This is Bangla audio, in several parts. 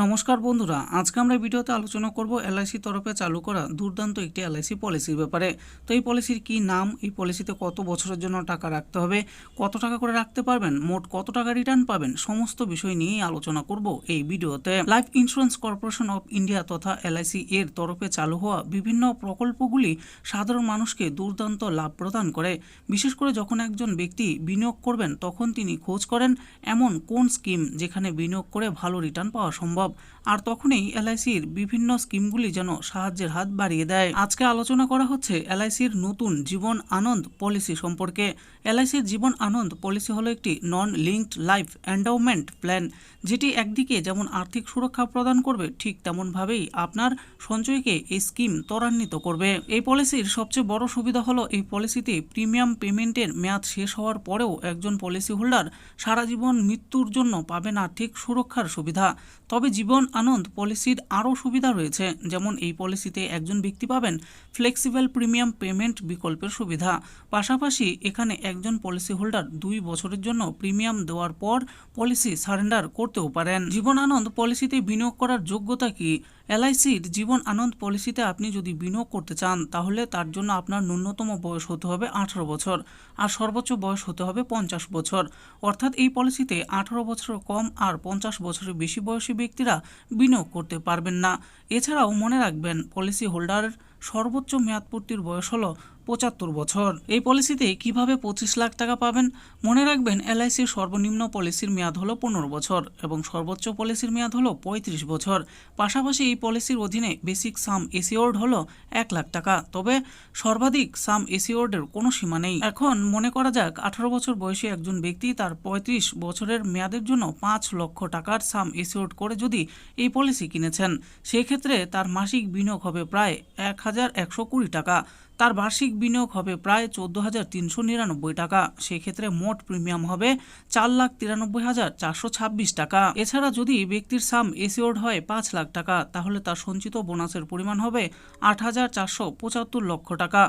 নমস্কার বন্ধুরা, আজকে আমরা ভিডিওতে আলোচনা করব এলআইসি তরফে চালু করা দুর্দান্ত একটি এলআইসি পলিসির ব্যাপারে। তো এই পলিসির কি নাম? এই পলিসিতে কত বছরের জন্য টাকা রাখতে হবে? কত টাকা করে রাখতে পারবেন? মোট কত টাকা রিটার্ন পাবেন? সমস্ত বিষয় নিয়েই আলোচনা করব এই ভিডিওতে। Life insurance corporation of India তথা এলআইসি এর তরফে চালু হওয়া বিভিন্ন প্রকল্পগুলি সাধারণ মানুষকে দুর্দান্ত লাভ প্রদান করে। বিশেষ করে যখন একজন ব্যক্তি বিনিয়োগ করবেন, তখন তিনি খোঁজ করেন এমন কোন স্কিম যেখানে বিনিয়োগ করে ভালো রিটার্ন পাওয়া সম্ভব। আর তখনই এলআইসির বিভিন্ন স্কিমগুলি যেন সাহায্যের হাত বাড়িয়ে দেয়। আজকে আলোচনা করা হচ্ছে এলআইসির নতুন জীবন আনন্দ পলিসি সম্পর্কে। এলআইসির জীবন আনন্দ পলিসি হলো একটি non linked life endowment plan যেটি একদিকে যেমন আর্থিক সুরক্ষা প্রদান করবে, ঠিক তেমনভাবেই আপনার সঞ্চয়কে এই স্কিম ত্বরান্বিত করবে। এই পলিসির সবচেয়ে বড় সুবিধা হলো এই পলিসিতে প্রিমিয়াম পেমেন্টের মেয়াদ শেষ হওয়ার পরেও একজন পলিসি হোল্ডার সারা জীবন মৃত্যুর জন্য পাবেন আর্থিক সুরক্ষার সুবিধা। তবে জীবন আনন্দ পলিসির আরও সুবিধা রয়েছে। যেমন এই পলিসিতে একজন ব্যক্তি পাবেন ফ্লেক্সিবল প্রিমিয়াম পেমেন্ট বিকল্পের সুবিধা। পাশাপাশি এখানে একজন পলিসি হোল্ডার দুই বছরের জন্য প্রিমিয়াম দেওয়ার পর পলিসি সারেন্ডার করতেও পারেন। জীবন আনন্দ পলিসিতে বিনিয়োগ করার যোগ্যতা কি? এলআইসির জীবন আনন্দ পলিসিতে আপনি যদি বিনিয়োগ করতে চান, তাহলে তার জন্য আপনার ন্যূনতম বয়স হতে হবে আঠারো বছর আর সর্বোচ্চ বয়স হতে হবে পঞ্চাশ বছর। অর্থাৎ এই পলিসিতে আঠারো বছর কম আর পঞ্চাশ বছরের বেশি বয়সী ব্যক্তিরা বিনিয়োগ করতে পারবেন না। এছাড়াও মনে রাখবেন, পলিসি হোল্ডারের সর্বোচ্চ মেয়াদপূর্তির বয়স হলো পঁচাত্তর বছর। এই পলিসিতে কীভাবে পঁচিশ লাখ টাকা পাবেন মনে রাখবেন, এলআইসির সর্বনিম্ন পলিসির মেয়াদ হলো পনেরো বছর এবং সর্বোচ্চ পলিসির মেয়াদ হলো পঁয়ত্রিশ বছর। পাশাপাশি এই পলিসির অধীনে বেসিক সাম এসিওর্ড হলো এক লাখ টাকা। তবে সর্বাধিক সাম এসিওর্ডের কোনো সীমা নেই। এখন মনে করা যাক, আঠারো বছর বয়সী একজন ব্যক্তি তার পঁয়ত্রিশ বছরের মেয়াদের জন্য পাঁচ লক্ষ টাকার সাম এসিওর্ড করে যদি এই পলিসি কিনেছেন, সেক্ষেত্রে তার মাসিক বিনিয়োগ হবে প্রায় এক হাজার একশো কুড়ি টাকা। তার বার্ষিক বিনিয়োগ হবে প্রায় চোদ্দ হাজার তিনশো নিরানব্বই টাকা। সেক্ষেত্রে মোট প্রিমিয়াম হবে চার লাখ তিরানব্বই হাজার চারশো ছাব্বিশ টাকা। এছাড়া যদি ব্যক্তির সাম এসিওর্ড হয় পাঁচ লাখ টাকা, তাহলে তার সঞ্চিত বোনাসের পরিমাণ হবে আট হাজার চারশো পঁচাত্তর লক্ষ টাকা।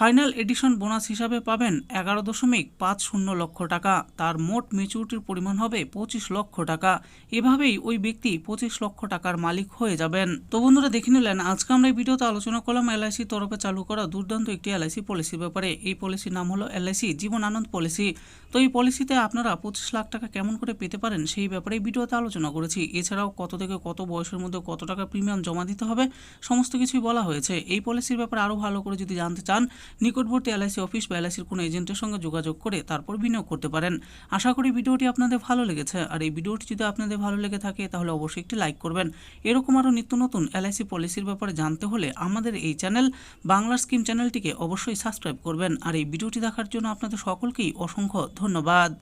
ফাইনাল এডিশন বোনাস হিসাবে পাবেন এগারো দশমিক পাঁচ শূন্য লক্ষ টাকা। তার মোট ম্যাচুরিটির পরিমাণ হবে পঁচিশ লক্ষ টাকা। এভাবেই ওই ব্যক্তি পঁচিশ লক্ষ টাকার মালিক হয়ে যাবেন। তো বন্ধুরা, দেখে নিলেন, আজকে আমরা এই ভিডিওতে আলোচনা করলাম এলআইসি তরফে চালু করা দুর্দান্ত একটি এলআইসি পলিসির ব্যাপারে। এই পলিসির নাম হলো এলআইসি জীবন আনন্দ পলিসি। তো এই পলিসিতে আপনারা পঁচিশ লাখ টাকা কেমন করে পেতে পারেন সেই ব্যাপারে ভিডিওতে আলোচনা করেছি। এছাড়াও কত থেকে কত বয়সের মধ্যে কত টাকা প্রিমিয়াম জমা দিতে হবে সমস্ত কিছুই বলা হয়েছে। এই পলিসির ব্যাপারে আরও ভালো করে যদি জানতে চান নিকটবর্তী এলআইসি অফিস বা এলআইসির কোনো এজেন্টের সঙ্গে যোগাযোগ করে তারপর বিনিয়োগ করতে পারেন। আশা করি ভিডিওটি আপনাদের ভালো লেগেছে। আর এই ভিডিওটি যদি আপনাদের ভালো লেগে থাকে, তাহলে অবশ্যই একটি লাইক করবেন। এরকম আরও নিত্য নতুন এলআইসি পলিসির ব্যাপারে জানতে হলে আমাদের এই চ্যানেল বাংলার স্কিম চ্যানেলটিকে অবশ্যই সাবস্ক্রাইব করবেন। আর এই ভিডিওটি দেখার জন্য আপনাদের সকলকেই অসংখ্য ধন্যবাদ।